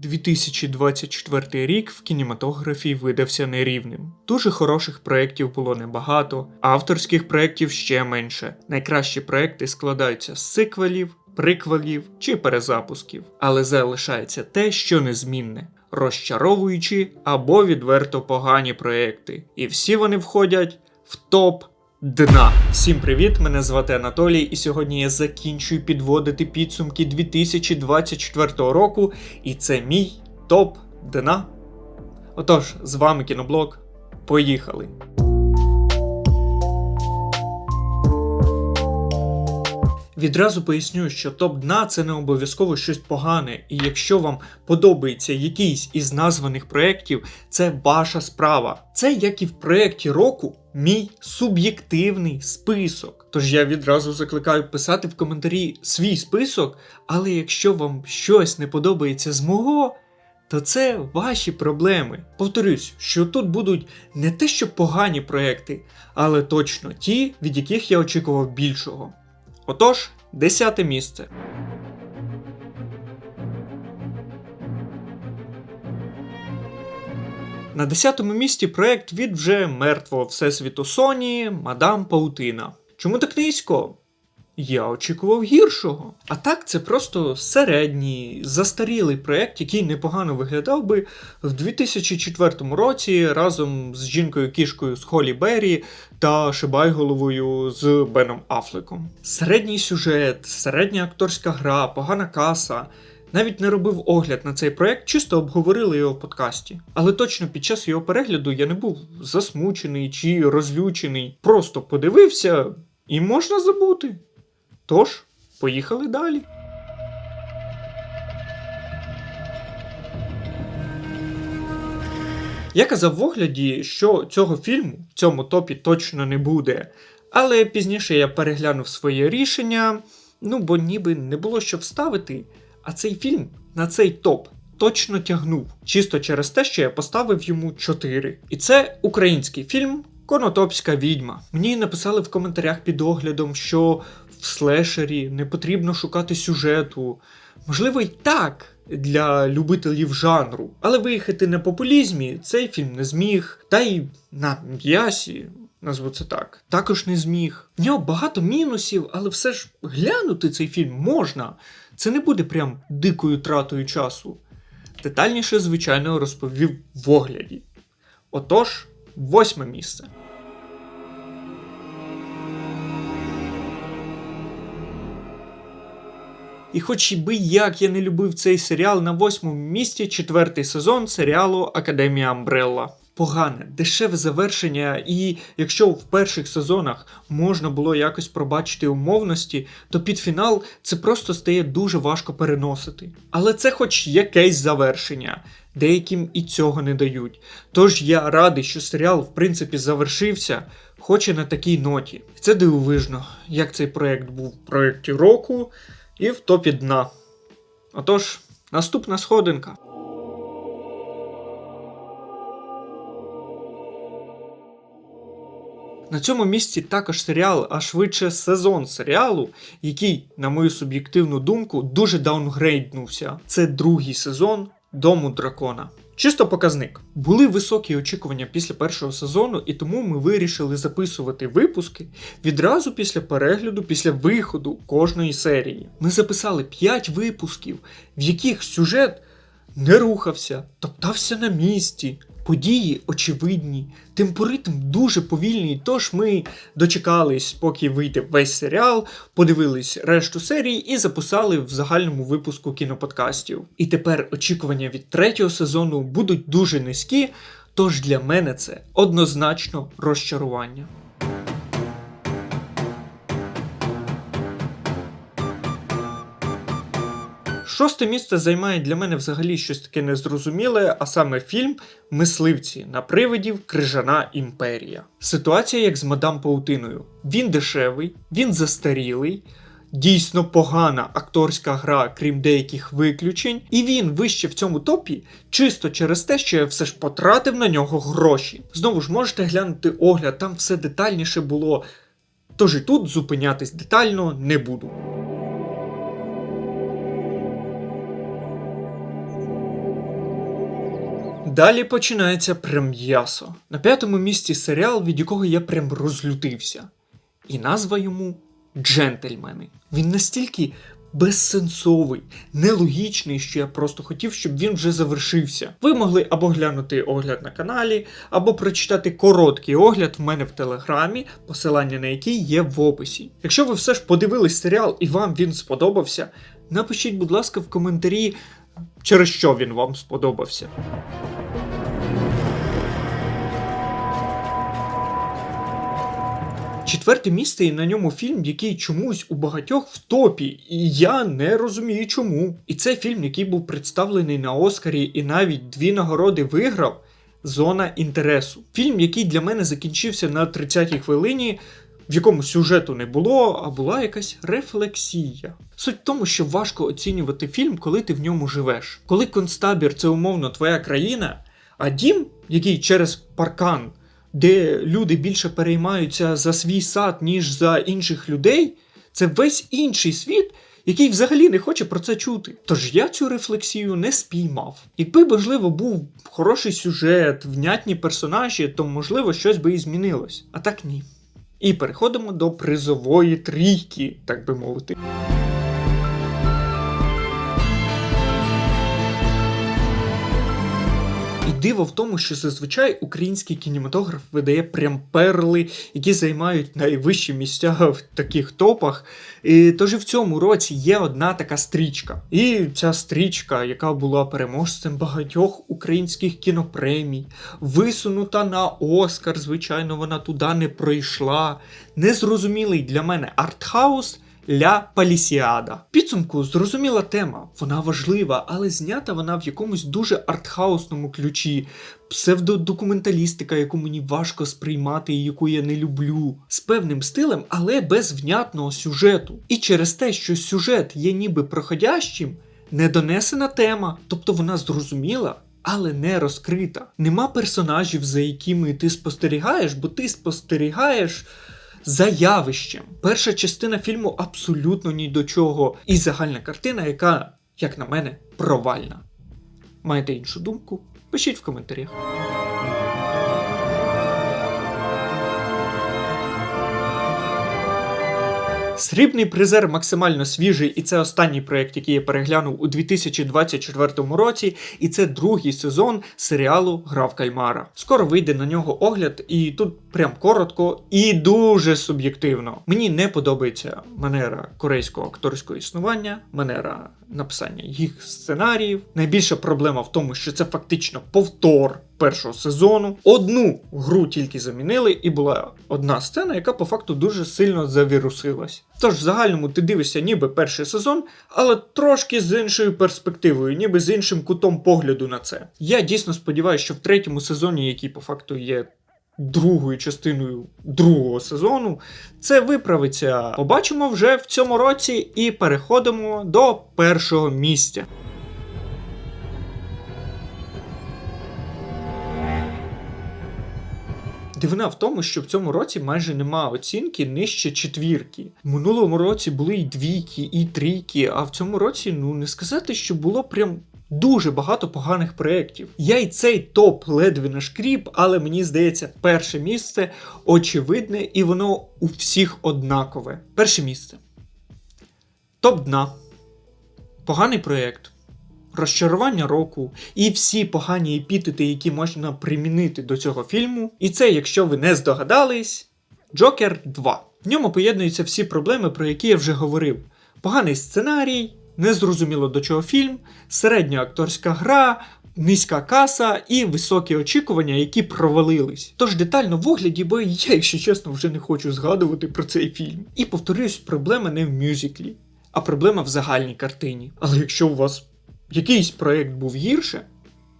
2024 рік в кінематографії видався нерівним. Дуже хороших проєктів було небагато, авторських проєктів ще менше. Найкращі проєкти складаються з сиквелів, приквелів чи перезапусків, але залишається те, що незмінне. Розчаровуючі або відверто погані проекти. І всі вони входять в топ дна. Всім привіт! Мене звати Анатолій, і сьогодні я закінчую підводити підсумки 2024 року, і це мій топ дна. Отож, з вами кіноблог. Поїхали! Відразу поясню, що топ дна це не обов'язково щось погане, і якщо вам подобається якийсь із названих проєктів, це ваша справа. Це як і в проєкті року, мій суб'єктивний список. Тож я відразу закликаю писати в коментарі свій список, але якщо вам щось не подобається з мого. То це ваші проблеми. Повторюсь, що тут будуть не те, що погані проекти, але точно ті, від яких я очікував більшого. Отож, десяте місце. На десятому місці проект від вже мертвого всесвіту Sony Мадам Паутина. Чому так низько? Я очікував гіршого. А так, це просто середній, застарілий проект, який непогано виглядав би в 2004 році разом з жінкою кішкою з Холі Беррі та Шибайголовою з Беном Афлеком. Середній сюжет, середня акторська гра, погана каса. Навіть не робив огляд на цей проект, чисто обговорили його в подкасті. Але точно під час його перегляду я не був засмучений чи розлючений. Просто подивився і можна забути. Тож, поїхали далі. Я казав в огляді, що цього фільму в цьому топі точно не буде. Але пізніше я переглянув своє рішення, ну бо ніби не було що вставити. А цей фільм на цей топ точно тягнув. Чисто через те, що я поставив йому 4. І це український фільм Конотопська відьма. Мені написали в коментарях під оглядом, що в слешері не потрібно шукати сюжету. Можливо, й так для любителів жанру, але виїхати на популізмі цей фільм не зміг. Та й на м'ясі, назву це так, також не зміг. В нього багато мінусів, але все ж глянути цей фільм можна. Це не буде прям дикою тратою часу. Детальніше, звичайно, розповів в огляді. Отож, восьме місце. І хоч би як я не любив цей серіал на восьмому місці четвертий сезон серіалу Академія Амбрелла. Погане, дешеве завершення, і якщо в перших сезонах можна було якось пробачити умовності, то під фінал це просто стає дуже важко переносити. Але це хоч якесь завершення, деяким і цього не дають. Тож я радий, що серіал в принципі завершився, хоч і на такій ноті. Це дивовижно, як цей проект був в проєкті року і в топі дна. Отож, наступна сходинка. На цьому місці також серіал, а швидше сезон серіалу, який, на мою суб'єктивну думку, дуже даунгрейднувся. Це другий сезон Дому дракона. Чисто показник. Були високі очікування після першого сезону, і тому ми вирішили записувати випуски відразу після перегляду, після виходу кожної серії. Ми записали 5 випусків, в яких сюжет не рухався, топтався на місці. Події очевидні, темпоритм дуже повільний, тож ми дочекались, поки вийде весь серіал, подивились решту серії і записали в загальному випуску кіноподкастів. І тепер очікування від третього сезону будуть дуже низькі, тож для мене це однозначно розчарування. Шосте місце займає для мене взагалі щось таке незрозуміле, а саме фільм Мисливці на привидів Крижана імперія. Ситуація як з мадам Паутиною. Він дешевий, він застарілий. Дійсно погана акторська гра, крім деяких виключень, і він вище в цьому топі чисто через те, що я все ж потратив на нього гроші. Знову ж можете глянути огляд, там все детальніше було. Тож і тут зупинятись детально не буду. Далі починається прям м'ясо. На п'ятому місці серіал, від якого я прям розлютився. І назва йому Джентльмени. Він настільки безсенсовий, нелогічний, що я просто хотів, щоб він вже завершився. Ви могли або глянути огляд на каналі, або прочитати короткий огляд в мене в телеграмі, посилання на який є в описі. Якщо ви все ж подивились серіал і вам він сподобався, напишіть, будь ласка, в коментарі, через що він вам сподобався. Четверте місце і на ньому фільм, який чомусь у багатьох в топі, і я не розумію чому. І це фільм, який був представлений на Оскарі і навіть дві нагороди виграв. Зона інтересу. Фільм, який для мене закінчився на 30-й хвилині, в якому сюжету не було, а була якась рефлексія. Суть в тому, що важко оцінювати фільм, коли ти в ньому живеш. Коли концтабір це умовно твоя країна, а дім, який через паркан де люди більше переймаються за свій сад, ніж за інших людей, це весь інший світ, який взагалі не хоче про це чути. Тож я цю рефлексію не спіймав. Якби, можливо, був хороший сюжет, внятні персонажі, то можливо щось би і змінилось. А так ні. І переходимо до призової трійки, так би мовити. І диво в тому, що зазвичай український кінематограф видає прям перли, які займають найвищі місця в таких топах. І тож і в цьому році є одна така стрічка. І ця стрічка, яка була переможцем багатьох українських кінопремій, висунута на Оскар, звичайно, вона туди не пройшла. Незрозумілий для мене артхаус. Ля Палісіада. Підсумку зрозуміла тема, вона важлива, але знята вона в якомусь дуже артхаусному ключі, псевдодокументалістика, яку мені важко сприймати і яку я не люблю, з певним стилем, але без внятного сюжету. І через те, що сюжет є ніби проходящим, недонесена тема, тобто вона зрозуміла. Але не розкрита. Нема персонажів, за якими ти спостерігаєш, бо ти спостерігаєш за явищем. Перша частина фільму абсолютно ні до чого. І загальна картина, яка, як на мене, провальна. Маєте іншу думку? Пишіть в коментарях. Срібний призер максимально свіжий, і це останній проєкт, який я переглянув у 2024 році, і це другий сезон серіалу Гра в Кальмара. Скоро вийде на нього огляд, і тут прям коротко і дуже суб'єктивно. Мені не подобається манера корейського акторського існування, манера написання їх сценаріїв. Найбільша проблема в тому, що це фактично повтор першого сезону. Одну гру тільки замінили, і була одна сцена, яка по факту дуже сильно завірусилась. Тож, в загальному ти дивишся ніби перший сезон, але трошки з іншою перспективою, ніби з іншим кутом погляду на це. Я дійсно сподіваюся, що в третьому сезоні, який по факту є. Другою частиною другого сезону це виправиться. Побачимо вже в цьому році і переходимо до першого місця. Дивина в тому, що в цьому році майже нема оцінки нижче четвірки. В минулому році були і двійки, і трійки, а в цьому році, ну не сказати, що було прям. Дуже багато поганих проєктів. Я й цей топ ледве не шкріп, але мені здається, перше місце очевидне, і воно у всіх однакове. Перше місце. Топ дна. Поганий проєкт розчарування року і всі погані епітети, які можна примінити до цього фільму. І це, якщо ви не здогадались, Джокер 2. В ньому поєднуються всі проблеми, про які я вже говорив: поганий сценарій, незрозуміло до чого фільм, середня акторська гра. Низька каса і високі очікування, які провалились. Тож детально в огляді, бо я, якщо чесно, вже не хочу згадувати про цей фільм. І повторюсь, проблема не в мюзиклі, а проблема в загальній картині. Але якщо у вас якийсь проєкт був гірше,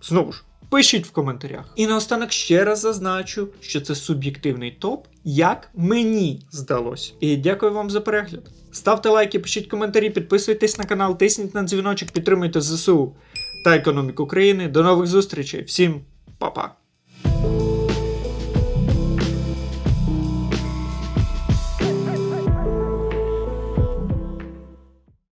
знову ж, пишіть в коментарях. І наостанок ще раз зазначу, що це суб'єктивний топ, як мені здалось. І дякую вам за перегляд. Ставте лайки, пишіть коментарі, підписуйтесь на канал, тисніть на дзвіночок, підтримуйте ЗСУ та економіку країни. До нових зустрічей. Всім па-па!